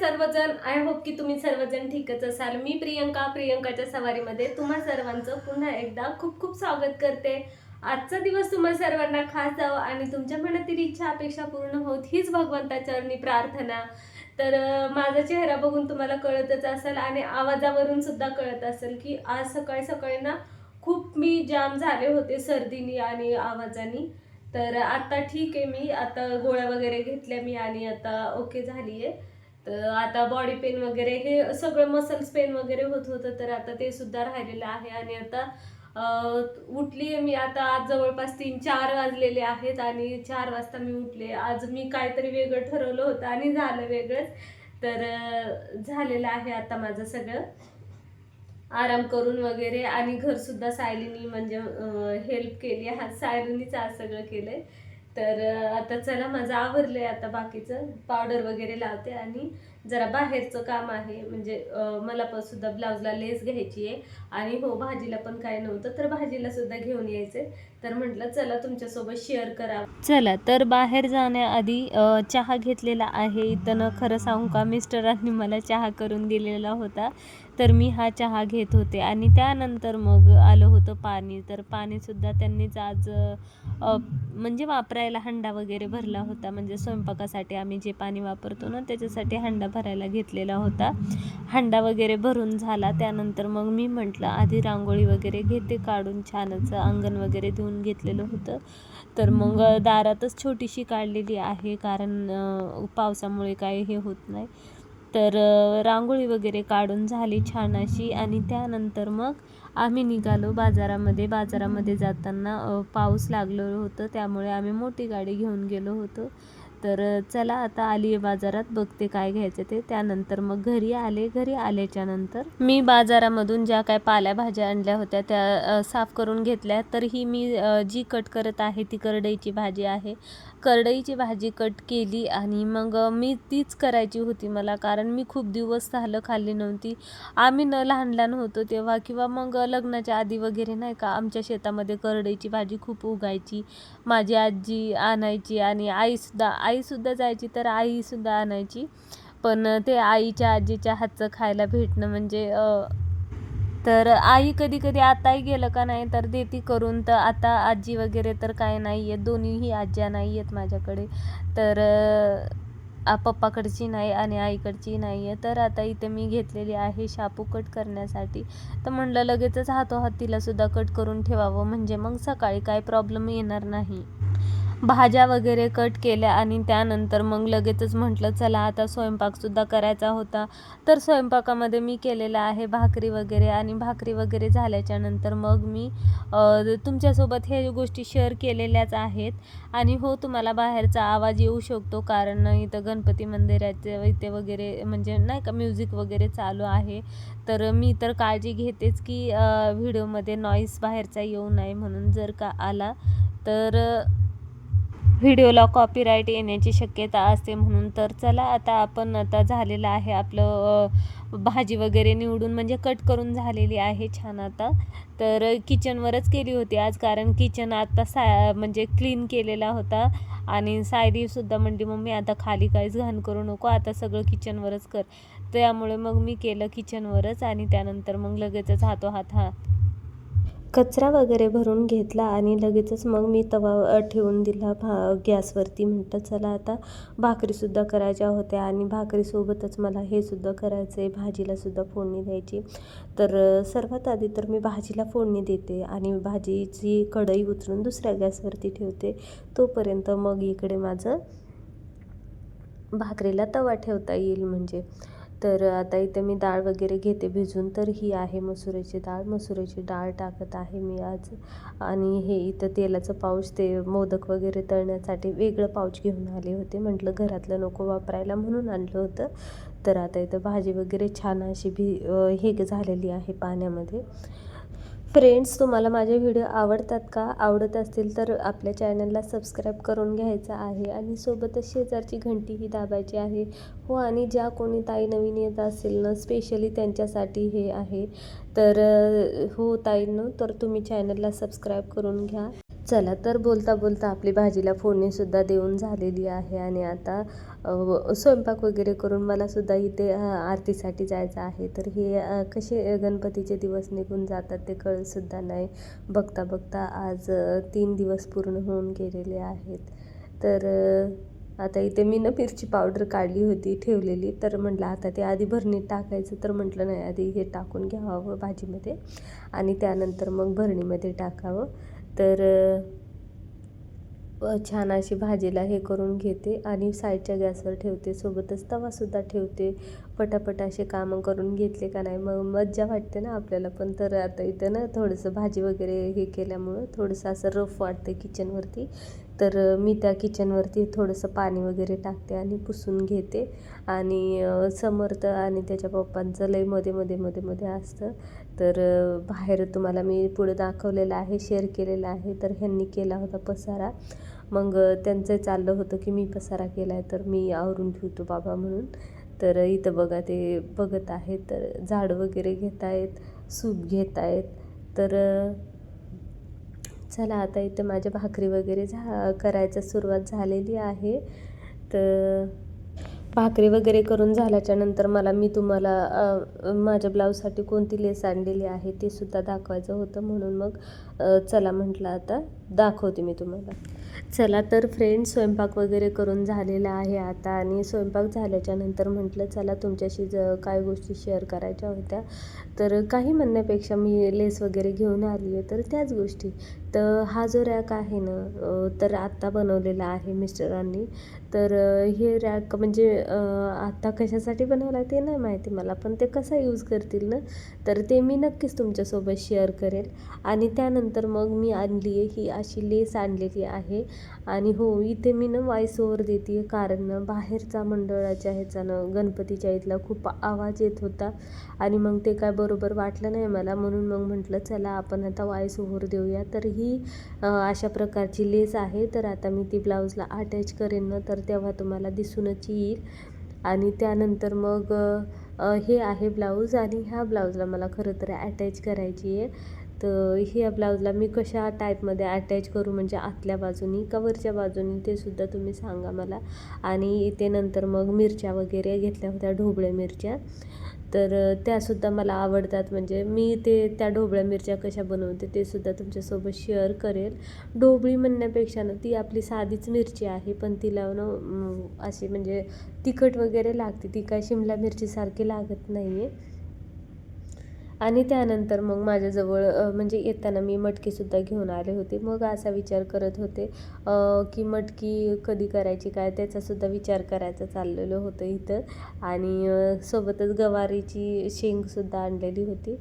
सर्वजण I hope की तुम्ही सर्वजण ठीकच असाल. मी प्रियंका प्रियंकाच्या सवारीमध्ये तुम्हा सर्वांचं पुन्हा एकदा खूप खूप स्वागत करते. आजचा दिवस तुम्हा सर्वांना खास जावं आणि तुमच्या मनातील इच्छा अपेक्षा पूर्ण होत हीच भगवंताचरणी प्रार्थना. तर माझा चेहरा बघून तुम्हाला कळतच असेल आणि आवाजावरून सुद्धा कळत असेल की आज सकाळी सकाळी ना खूप मी जाम झाले होते सर्दीनी आणि आवाजानी. तर आता ठीक आहे मी. आता गोळ्या वगैरे घेतल्या मी आणि आता ओके झाली आहे तर आता बॉडी पेन वगैरे हे सगळं मसल्स पेन वगैरे होत होतं तर आता ते सुद्धा राहिलेलं आहे. आणि आता उठली आहे मी आता आज जवळपास तीन चार वाजलेले आहेत आणि चार वाजता मी उठले. आज मी काहीतरी वेगळं ठरवलं होतं आणि झालं वेगळंच. तर झालेलं आहे आता माझं सगळं. आराम करून वगैरे आणि घरसुद्धा सायलीनी म्हणजे हेल्प केली हा सायलीनीच आज सगळं केलं आहे तर आता चला माझं आवरलंय आता बाकीचं. पावडर वगैरे लावते आणि जरा बाहेरचं काम आहे. म्हणजे मला पण सुद्धा ब्लाऊजला लेस घ्यायची आहे. आणि हो भाजीला पण काय नव्हतं तर भाजीला सुद्धा घेऊन यायचे. तर म्हटलं चला तुमच्यासोबत शेअर करावं चला तर बाहेर जाण्याआधी चहा घेतलेला आहे. इथं खरं सांगू का मिस्टरांनी मला चहा करून दिलेला होता. तर मी हा चहा घेत होते. आणि त्यानंतर मग आलं होतं पाणी. तर पाणीसुद्धा त्यांनीच आज म्हणजे वापरायला हंडा वगैरे भरला होता. म्हणजे स्वयंपाकासाठी आम्ही जे पाणी वापरतो ना त्याच्यासाठी हंडा भरायला घेतलेला होता. हंडा वगैरे भरून झाला. त्यानंतर मग मी म्हटलं आधी रांगोळी वगैरे घेते काढून छानच अंगण वगैरे धुवून घेतलेलं होतं. तर मग दारातच छोटीशी काढलेली आहे कारण पावसामुळे काही हे होत नाही. तर रांगोळी वगैरे काढून झाली छान अशी आणि त्यानंतर मग आम्ही निघालो बाजारामध्ये. बाजारामध्ये जाताना पाऊस लागलं होतं त्यामुळे आम्ही मोठी गाडी घेऊन गेलो होतो. तर चला आता आली आहे बाजारात बघते काय घ्यायचं ते. त्यानंतर मग घरी आले घरी आल्याच्यानंतर मी बाजारामधून ज्या काय पाल्याभाज्या आणल्या होत्या त्या साफ करून घेतल्या. तर ही मी जी कट करत आहे ती करडईची भाजी आहे. करडईची भाजी कट केली आणि मग मी तीच करायची होती मला कारण मी खूप दिवस झालं खाल्ली नव्हती. आम्ही न लहान लहान होतो तेव्हा किंवा मग लग्नाच्या आधी वगैरे नाही का आमच्या शेतामध्ये करडईची भाजी खूप उगायची. माझी आजी आणायची आणि आईसुद्धा आई आईसुद्धा जायची तर आईसुद्धा आणायची. पण ते आईच्या आजीच्या हातचं खायला भेटणं म्हणजे तर आई कधी कधी आताही गेलं का नाही तर देती करून. तर आता आजी वगैरे तर काय नाही आहेत दोन्हीही आज्या नाही आहेत माझ्याकडे. तर पप्पाकडची नाही आणि आईकडची नाही आहे तर आता इथे मी घेतलेली आहे शापू कट करण्यासाठी. तर म्हणलं लगेचच हातोहात तिलासुद्धा कट करून ठेवावं. म्हणजे मग सकाळी काय प्रॉब्लेम येणार नाही. भाज्या वगैरे कट केल्या आणि त्यानंतर मग लगेचच म्हटलं चला आता स्वयंपाकसुद्धा करायचा होता. तर स्वयंपाकामध्ये मी केलेला आहे भाकरी वगैरे आणि भाकरी वगैरे झाल्याच्यानंतर मग मी तुमच्यासोबत हे गोष्टी शेअर केलेल्याच आहेत. आणि हो तुम्हाला बाहेरचा आवाज येऊ शकतो कारण इथं गणपती मंदिराचे इथे वगैरे म्हणजे नाही का म्युझिक वगैरे चालू आहे. तर मी तर काळजी घेतेच की व्हिडिओमध्ये नॉईस बाहेरचा येऊ नये म्हणून जर का आला तर व्हिडिओला कॉपीराईट येण्याची शक्यता असते म्हणून तर चला आता आपण आता झालेलं आहे आपलं भाजी वगैरे निवडून म्हणजे कट करून झालेली आहे छान आता. तर किचनवरच केली होती आज कारण किचन आता सा म्हणजे क्लीन केलेला होता आणि सायरीसुद्धा म्हणली मम्मी आता खाली काहीच घाण करू नको आता सगळं किचनवरच कर. त्यामुळे मग मी केलं किचनवरच आणि त्यानंतर मग लगेचच हातोहात हा कचरा वगैरे भरून घेतला आणि लगेचच मग मी तवा ठेवून दिला भा गॅसवरती. म्हटलं चला आता भाकरीसुद्धा करायच्या होत्या आणि भाकरीसोबतच मला हे सुद्धा करायचं आहे भाजीलासुद्धा फोडणी द्यायची. तर सर्वात आधी तर मी भाजीला फोडणी देते आणि भाजीची कढई उचलून दुसऱ्या गॅसवरती ठेवते. तोपर्यंत मग इकडे माझं भाकरीला तवा ठेवता येईल म्हणजे. तर आता इथे मी डाळ वगैरे घेते भिजून तर ही आहे मसुराची डाळ. मसुराची डाळ टाकत आहे मी आज. आणि हे इथं तेलाचं पाऊच ते मोदक वगैरे तळण्यासाठी वेगळं पाऊच घेऊन आले होते. म्हटलं घरातलं नको वापरायला म्हणून आणलं होतं. तर आता इथं भाजी वगैरे छान अशी भी हे झालेली आहे पाण्यामध्ये. फ्रेंड्स तुम्हाला माझे व्हिडिओ आवडतात का? आवडत असतील तर आपल्या चॅनलला सबस्क्राईब करून घ्यायचं आहे आणि सोबतच शेजारची घंटीही दाबायची आहे. हो आणि ज्या कोणी ताई नवीन येत असेल ना स्पेशली त्यांच्यासाठी हे आहे. तर हो ताईनं तर तुम्ही चॅनलला सबस्क्राईब करून घ्या. चला तर बोलता बोलता आपली भाजीला फोडणीसुद्धा देऊन झालेली आहे आणि आता स्वयंपाक वगैरे करून मला सुद्धा इथे आरतीसाठी जायचं आहे. तर हे कसे गणपतीचे दिवस निघून जातात ते कळतसुद्धा नाही. बघता बघता आज तीन दिवस पूर्ण होऊन गेलेले आहेत. तर आता इथे मी ना मिरची पावडर काढली होती ठेवलेली. तर म्हटलं आता ते आधी भरणीत टाकायचं तर म्हटलं नाही आधी हे टाकून घ्यावं भाजीमध्ये. आणि त्यानंतर मग भरणीमध्ये टाकावं. तर छान अशी भाजीला हे करून घेते आणि साईडच्या गॅसवर ठेवते. सोबतच तवासुद्धा ठेवते. पटापट असे कामं करून घेतले का नाही मग मज्जा वाटते ना आपल्याला पण. तर आता इथं ना थोडंसं भाजी वगैरे हे केल्यामुळं थोडंसं असं रफ वाटतं किचनवरती. तर मी त्या किचनवरती थोडंसं पाणी वगैरे टाकते आणि पुसून घेते. आणि समर्थ आणि त्याच्या पप्पांचं लयमध्ये मध्ये मध्ये मध्ये असतं. तर बाहेर तुम्हाला मी पुढे दाखवलेलं आहे शेअर केलेलं आहे. तर ह्यांनी केला होता पसारा. मग त्यांचं चाललं होतं की मी पसारा केला आहे तर मी आवरून ठेवतो बाबा म्हणून. तर इथं बघा ते बघत आहेत. तर झाड वगैरे घेत आहेत सूप घेत आहेत तर चला आता इथं माझ्या भाकरी वगैरे झा करायचं सुरुवात झालेली आहे. तर भाकरी वगैरे करून झाल्याच्यानंतर मला मी तुम्हाला माझ्या ब्लाऊजसाठी कोणती लेस आणलेली आहे ते सुद्धा दाखवायचं होतं. म्हणून मग चला म्हटलं आता दाखवते मी तुम्हाला. चला तर फ्रेंड स्वयंपाक वगैरे करून झालेला आहे आता आणि स्वयंपाक झाल्याच्यानंतर म्हटलं चला तुमच्याशी ज काय गोष्टी शेअर करायच्या होत्या. तर काही म्हणण्यापेक्षा मी लेस वगैरे घेऊन आली आहे. तर त्याच गोष्टी. तर हा जो रॅक आहे ना तर आत्ता बनवलेला आहे मिस्टरांनी. तर हे रॅक म्हणजे आत्ता कशासाठी बनवला ते नाही माहिती मला पण ते कसा यूज करतील ना तर ते मी नक्कीच तुमच्यासोबत शेअर करेल. आणि त्यानंतर मग मी आणली आहे ही अशी लेस आणलेली आहे. आणि हो इथे मी ना वॉईस ओव्हर देते कारण ना बाहेरचा मंडळाच्या ह्याच्यानं गणपतीच्या इथला खूप आवाज येत होता. आणि मग ते काय बरोबर वाटलं नाही मला म्हणून मग म्हटलं चला आपण आता वॉईस ओव्हर देऊया. तर ही ही अशा प्रकारची लेस आहे. तर आता मी ती ब्लाऊजला अटॅच करेन ना तर तेव्हा तुम्हाला दिसूनच येईल. आणि त्यानंतर मग हे आहे ब्लाऊज आणि ह्या ब्लाऊजला मला खरं तर अटॅच करायची आहे. तर ह्या ब्लाऊजला मी कशा टाईपमध्ये अटॅच करू? म्हणजे आतल्या बाजूनी का वरच्या बाजूनी? ते सुद्धा तुम्ही सांगा मला. आणि इथे नंतर मग मिरच्या वगैरे घेतल्या होत्या ढोबळ्या मिरच्या. तर त्यासुद्धा मला आवडतात. म्हणजे मी ते त्या ढोबळ्या मिरच्या कशा बनवते ते सुद्धा तुमच्यासोबत शेअर करेल. ढोबळी म्हणण्यापेक्षा ना ती आपली साधीच मिरची आहे. पण तिला ना अशी म्हणजे तिखट वगैरे लागते. ती काय शिमला मिरचीसारखी लागत नाही आहे आणि त्यानंतर मग माझ्याजवळ म्हणजे येताना मी मटकीसुद्धा घेऊन आले होते. मग असा विचार करत होते की मटकी कधी करायची काय त्याचासुद्धा विचार करायचा चाललेलं होतं इथं. आणि सोबतच गवारीची शेंगसुद्धा आणलेली होती.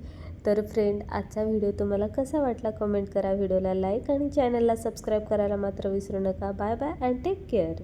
तर फ्रेंड आजचा व्हिडिओ तुम्हाला कसा वाटला कमेंट करा. व्हिडिओला लाईक आणि चॅनलला सबस्क्राईब करायला मात्र विसरू नका. Bye bye and take care.